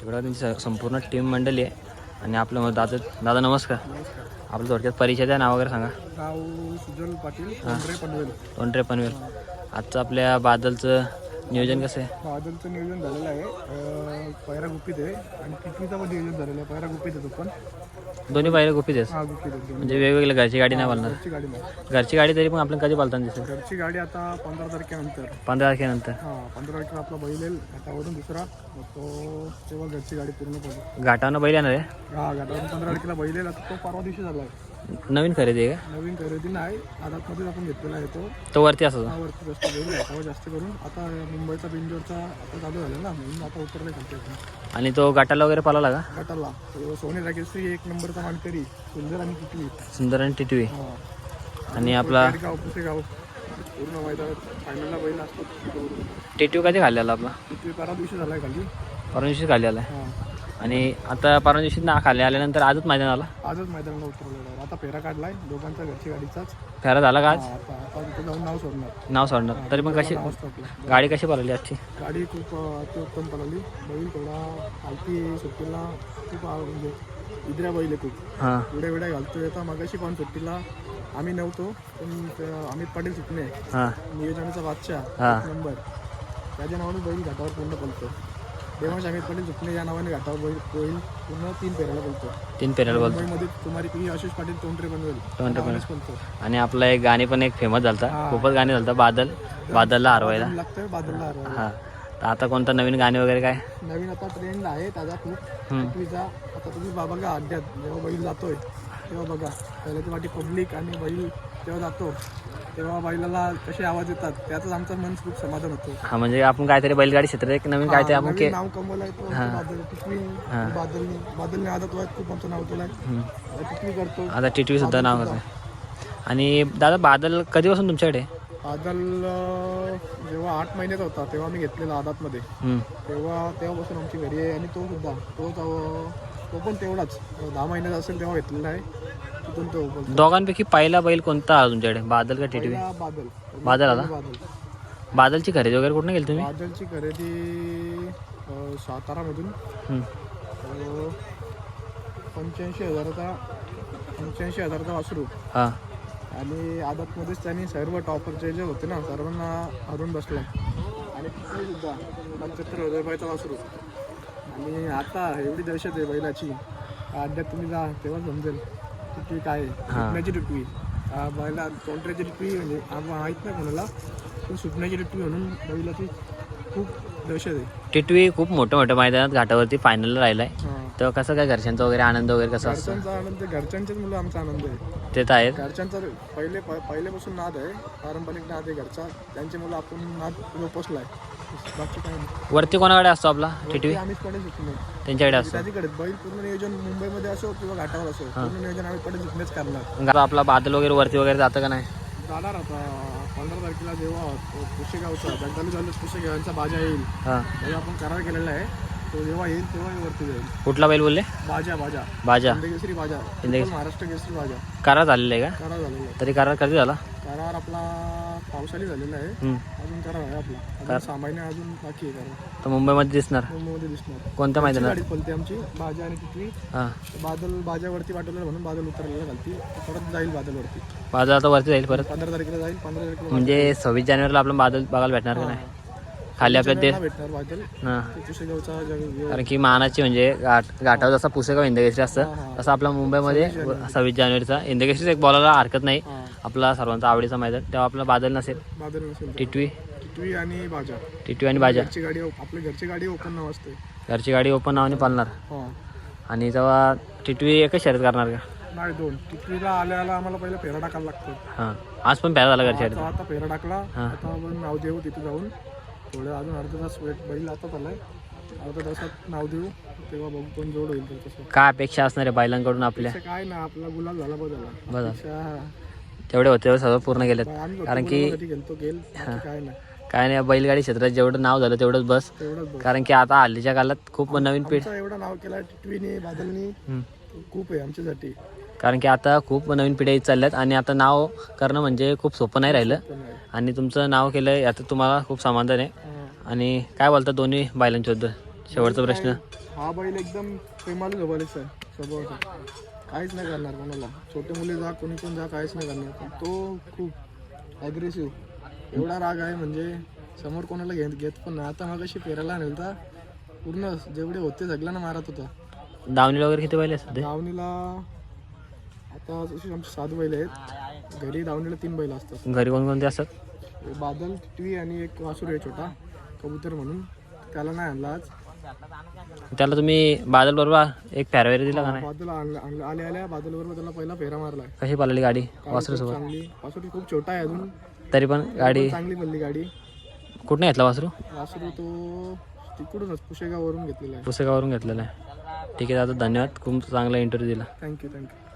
तिकडं त्यांची संपूर्ण टीम मंडळी आहे. आणि आपलं मग दादा दादा नमस्कार. आपलं थोडक्यात परिचय द्या नाव वगैरे सांगा. सुजल पाटील पनवेल. तोंडरे पनवेल. आजचं आपल्या बादलचं नियोजन कसं आहे? बादलचं नियोजन झालेलं आहे. पैरा गुप्पीत आहे. आणि टिटवीचं पण नियोजन झालेलं आहे. पैरा गुप्पीत आहे तो पण. दोन्ही पायऱ्या गुपित आहेत हा दोन्ही. म्हणजे वेगवेगळ्या घरची गाडी नाही बोलणार? घरची गाडी नाही. घरची गाडी तरी पण आपल्याला कधी पालताना दिसेल? घरची गाडी आता पंधरा तारखेनंतर. पंधरा तारखेनंतर. हा पंधरा तारखेला आपला बैल येईल घाटावरून दुसरा. मग तो तेव्हा घरची गाडी पूर्ण पडेल घाटानं बैल येणार आहे? हा घाटावरून पंधरा तारखेला बैल येईल आता तो परवा दिवशी झाला आहे. नवीन खरेदी आहे का? नवीन खरेदी नाही. आदातमध्येच आपण घेतलेला आहे तो. तो वरती असतो हा वरती जास्त घाटावर जास्त करून आता मुंबईचा बिंजोरचा आता चालू झाला ना म्हणून आता उतरले खालते आणि तो गाठाला वगैरे पळाला का? गटाला सोने राकेश्री एक नंबरचा मानकरी सुंदर आणि किटली सुंदर आणि टिटवी. आणि आपला गाव पुसेगाव पूर्ण मैदानात फायनलला बैल असतो. टिटवी कधी खाल्लेला आपला? किती बारा दिवशी झालाय खाली. परवा दिवशी खाल्लेला आहे. आणि आता परवा दिवशी ना खाल्ले आल्यानंतर आजच मैदान आला? आजच मैदानाला उतरलेला आहे. आता फेरा काढलाय. दोघांचा घरची गाडीचाच. फेरा झाला का आज? हा, आता आता तिथे जाऊन नाव सोडणार. नाव सोडणार. तरी पण कशी नाव स्टॉपला गाडी कशी पळाली आजची? गाडी खूप अं, अत्युत्तम पळाली. बैल थोडा आलती सुट्टीला खूप म्हणजे इद्र्या बैल आहे खूप. हां. उड्या विड्या घालतोय. आता मागाशी पण सुट्टीला आम्ही नव्हतो पण ते अमित पाटील सुटणे हां. नियोजनाचा बादशाह हा. एक नंबर. त्याच्या नावाने बैल घाटावर पूर्ण पळतो देवांश अमित पाटील सुटणे या नावाने घाटावर बैल बैल पूर्ण तीन पेराला पळतो तीन पेरेल बोलतो. मुंबईमध्ये कुमारी पी आशिष पाटील तोंडरे बनवेल. तोंडरे नावानेच पळतो आणि आपलं एक गाणी पण एक फेमस झालता. खूपच गाणी झालता. बादल बादलला हरवायला. लागतंय बादलला हरवायला. हां. तर आता कोणतं नवीन गाणी वगैरे काय? नवीन आता ट्रेंड आहे त्याचा खूप. हम्म. पृथ्वीचा आता तुम्ही बा- बघा अड्ड्यात. जेव्हा बैल जातोय तेव्हा बघा. पहिल्या ती वाटी पब्लिक आणि बैल जेव्हा जातो. तेव्हा बैलाला कसे आवाज येतात त्यातच आमचं मन खूप समाधान होतं. हा म्हणजे आपण काहीतरी बैलगाडी क्षेत्रात एक नवीन काहीतरी आपण के नाव कमवलं आहे तो बादल टिटवी बादलनी बादलने आदत खूप आमचं नाव केलं हम्म. आहे करतो आता टिटवी सुद्धा नाव करते आणि दादा बादल कधीपासून तुमच्याकडे? बादल अं, जेव्हा आठ महिन्याचा होता तेव्हा मी घेतलेला आदातमध्ये. हम्म. तेव्हा तेव्हापासून आमची घरी आहे आणि तो सुद्धा तो तो पण तेवढाच. दहा महिन्याचा असेल तेव्हा घेतलेला आहे. दोघांपैकी पहिला बैल कोणता आला तुमच्याकडे? बादल का टिटवी? बादल. बादल आला बादलची खरेदी वगैरे कुठून गेली तुम्ही? बादलची खरेदी सातारामधून. पंच्याऐंशी हजाराचा पंच्याऐंशी हजाराचा वासरू. हा. आणि आदातमध्येच त्यांनी सर्व टॉपरचे जे होते ना सर्वांना हरून बसला. आणि तिथे सुद्धा पंच्याहत्तर हजार रुपयाचा वासरू. आणि आता एवढी दहशत आहे बैलाची. अड्ड्यात तुम्ही जा तेव्हा समजेल. टिटवी काय आहे? सुटण्याची टिटवी बैला कोंट्र्याची टिटवी म्हणजे माहीत नाही कोणाला पण सुटण्याची टिटवी म्हणून बैलाची खूप दहशत आहे. टिटवी खूप मोठ्या मोठ्या मैदानात घाटावरती फायनलला राहिलाय. तर कसं काय घरच्यांचा वगैरे आनंद वगैरे कसा असतो? घरच्यांचा आनंद घरच्यांचेच मुलं आमचा आनंद आहे. ते तर आहेत. घरच्यांचा पहिले पहिल्यापासून नाद आहे. पारंपरिक नाद आहे घरचा. त्यांचे मुलं आपण नाद जोपासलाय बाकी काही नाही वरती कोणाकडे असतो आपला? टिटवी ते आम्हीच पडे शिकणे त्यांच्याकडे असतो. बैल पूर्ण नियोजन मुंबईमध्ये असो किंवा घाटावर असो पूर्ण नियोजन आम्ही करणार. आता आपला बादल वगैरे वरती वगैरे जातं का नाही? जाणार आता. पंधरा तारखेला जेव्हा तो पुशेगावचा झालं बाजा येईल. हां. आपण करार केलेला आहे. तो जेव्हा येईल तेव्हा वरती जाईल. कुठला बैल बोलले? बाजा बाजा. बाजा. केसरी बाजा. हिंदकेसरी. फुटबॉल महाराष्ट्र केसरी बाजा. करार झालेला आहे का? करार झालेला आहे. तरी करार कधी झाला? करार आपला पावसाळी झालेला आहे. अजून करार आहे आपला. अजून सहा महिने अजून बाकी आहे करार तर मुंबईमध्ये दिसणार. मुंबईमध्ये दिसणार. कोणत्या मैदानात? गाडी पलते आमची. बाजा आणि हां. बादल बाजावरती पाठवलं म्हणून बादल उतरलेला घालती परत जाईल बादलवरती. बादल आता वरती जाईल परत? पंधरा तारखेला जाईल पंधरा तारखेला म्हणजे सव्वीस जानेवारीला आपलं बादल बघायला भेटणार का नाही? खाली आपल्या ते नाही भेटणार बादल. हां. ते पुसेगावचा जग- कारण की मानाची म्हणजे घाट घाटावर जसा पुसेगाव इंदकेसरी असतं तसं आपल्या मुंबईमध्ये सव्वीस जानेवारीचा. इंदकेसरीच एक बॉलाला हरकत नाही. आपला सर्वांचा आवडीचा मैदान. तेव्हा आपला बादल नसेल. बादल नसेल. टिटवी. टिटवी आणि बाजा. टिटवी आणि बाजा. घरची गाडी आपली घरची गाडी ओपन नाव असते. घरची गाडी ओपन नावाने पालणार. हा. आणि तेव्हा टिटवी एकच शर्यत करणार का? नाही दोन. टिटवीला आल्याला आम्हाला पहिला फेरा टाकायला लागतो. हां. आज पण प्यारा झाला घरची आता आता फेरा टाकला. आता आपण नाव देऊ तिथे जाऊन. थोडं अजून अर्धा तास वेट बैल आताच आलाय अर्धा तासात नाव देऊ. तेव्हा बघू कोण जोड होईल तसं. काय अपेक्षा असणार आहे बैलांकडून आपल्या? काय ना आपला गुलाल झाला बघा अपेक्षा तेवढे होते सर्व पूर्ण फक्त कारण की गेलतो काय नाही. बैलगाडी क्षेत्रात जेवढं नाव झालं तेवढंच बस. कारण की आता हल्लीच्या काळात खूप नवीन आमचं एवढं नाव केलं. खूप आहे आमच्यासाठी. कारण की आता खूप नवीन पिढ्या येत चालल्यात आणि आता नाव करणं म्हणजे खूप सोपं नाही राहिलं. आणि तुमचं नाव केलं याचं तुम्हाला खूप समाधान आहे. आणि काय बोलता दोन्ही बैलांच्याबद्दल शेवटचा प्रश्न. हा बैल एकदम प्रेमालू स्वभावाचा. काहीच नाही करणार कोणाला. छोटे मुले जा कोणी पण जा काहीच नाही करणार. पण तो खूप ॲग्रेसिव्ह एवढा राग आहे म्हणजे समोर कोणाला घेत घेत पण नाही. आता मग कशी पेरायला आणेल तर पूर्ण जेवढे होते सगळ्यांना मारत होता. दावणीला वगैरे किती बैल सध्या? दावणीला आता जशी आमची सात बैल आहेत. घरी दावणीला तीन बैल असतात. घरी कोणकोणते असतात? बादल टिटवी आणि एक वासूर आहे छोटा. कबूतर म्हणून. त्याला नाही आणला आज. त्याला तुम्ही बादल बरोबर एक पॅरवेर दिला का नाही? बादल आणलं आणलं आल्या आल्या बादल बरोबर त्याला पहिला फेरा मारलाय. कशी पाळली गाडी गाडी वासरू खूप चांगली छोटा आहे अजून. तरी पण गाडी चांगली पडली गाडी. कुठून घेतला वासरू? वासरू तो तिकडूनच पुशेगाववरून घेतलेला आहे. पुस्तकावरून घेतलेला आहे. ठीक आहे दादा धन्यवाद. खूप चांगला इंटरव्ह्यू दिला. Thank you thank you